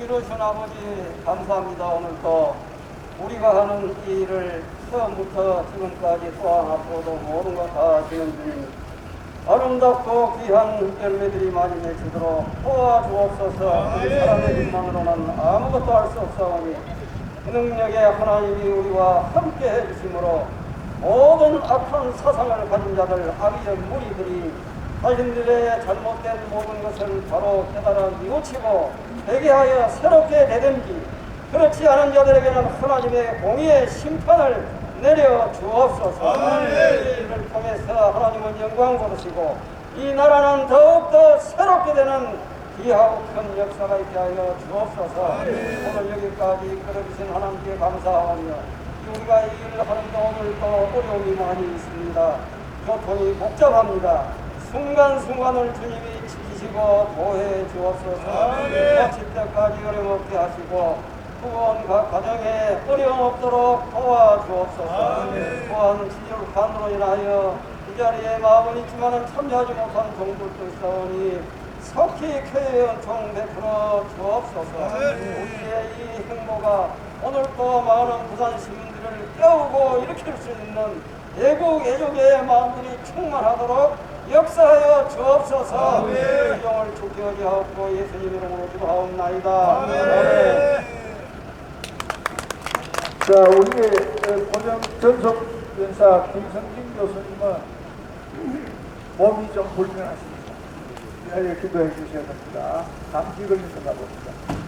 이루신 아버지 감사합니다. 오늘도 우리가 하는 이 일을 처음부터 지금까지 또한 앞으로도 모든 것다 지는 주님 아름답고 귀한 열매들이 많이 맺히도록 도와주옵소서 우리 사람의 힘만으로는 아무것도 할 수 없사오니 그 능력의 하나님이 우리와 함께 해주심으로 모든 악한 사상을 가진 자들 악의적 무리들이 자신들의 잘못된 모든 것을 바로 깨달아 뉘우치고 회개하여 새롭게 되든지 그렇지 않은 자들에게는 하나님의 공의의 심판을 내려 주옵소서. 이를 통해서 하나님은 영광 받으시고 이 나라는 더욱더 새롭게 되는 귀하고 큰 역사가 있게 하여 주옵소서. 오늘 여기까지 이끌어주신 하나님께 감사하며 우리가 이 일을 하는데 오늘도 어려움이 많이 있습니다. 교통이 복잡합니다 순간순간을 주님이 지키시고 보호해 주옵소서. 마칠 때까지 어려움 없게 하시고 후원 각 가정에 어려움 없도록 도와주옵소서. 또한 치료 간으로 인하여 이 자리에 마음은 있지만 참여하지 못한 종들도 있사오니 속히 교회 연총 베풀어 주옵소서. 우리의 이 행보가 오늘 또 많은 부산 시민들을 깨우고 일으킬 수 있는 애국 애족의 마음들이 충만하도록 역사하여 주옵소서 영을 죽게 하옵고 예수님 이름으로 기도하옵나이다 아멘. 자, 우리의 본영 전속 연사 김성진 교수님은 몸이 좀 불편하십니다. 네, 기도해 주셔야 됩니다. 감기 건가 봅니다.